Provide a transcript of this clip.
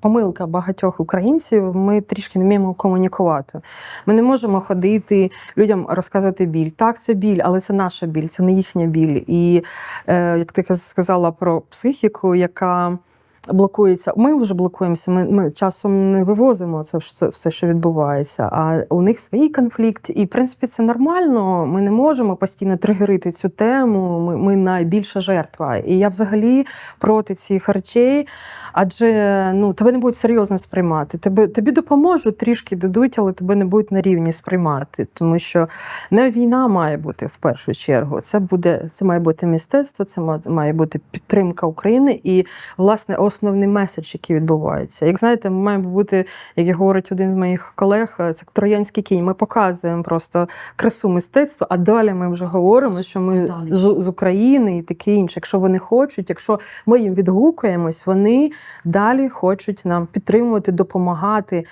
Помилка багатьох українців. Ми трішки не вміємо комунікувати. Ми не можемо ходити людям розказувати біль. Так, це біль, але це наша біль, це не їхня біль. І е, як ти сказала про психіку, яка блокується. Ми вже блокуємося. Ми, ми часом не вивозимо це все, що відбувається. А у них свій конфлікт, і в принципі це нормально. Ми не можемо постійно тригерити цю тему. Ми, ми найбільша жертва. І я взагалі проти цих речей, адже ну тебе не будуть серйозно сприймати. Тебе тобі допоможуть, трішки дадуть, але тебе не будуть на рівні сприймати, тому що не війна має бути в першу чергу. Це буде це має бути мистецтво, це має бути підтримка України і власне основний меседж, який відбувається. Як знаєте, ми маємо бути, як говорить один з моїх колег, це троянський кінь. Ми показуємо просто красу мистецтва, а далі ми вже говоримо, що ми з, з України і таке інше. Якщо вони хочуть, якщо ми їм відгукуємось, вони далі хочуть нам підтримувати, допомагати.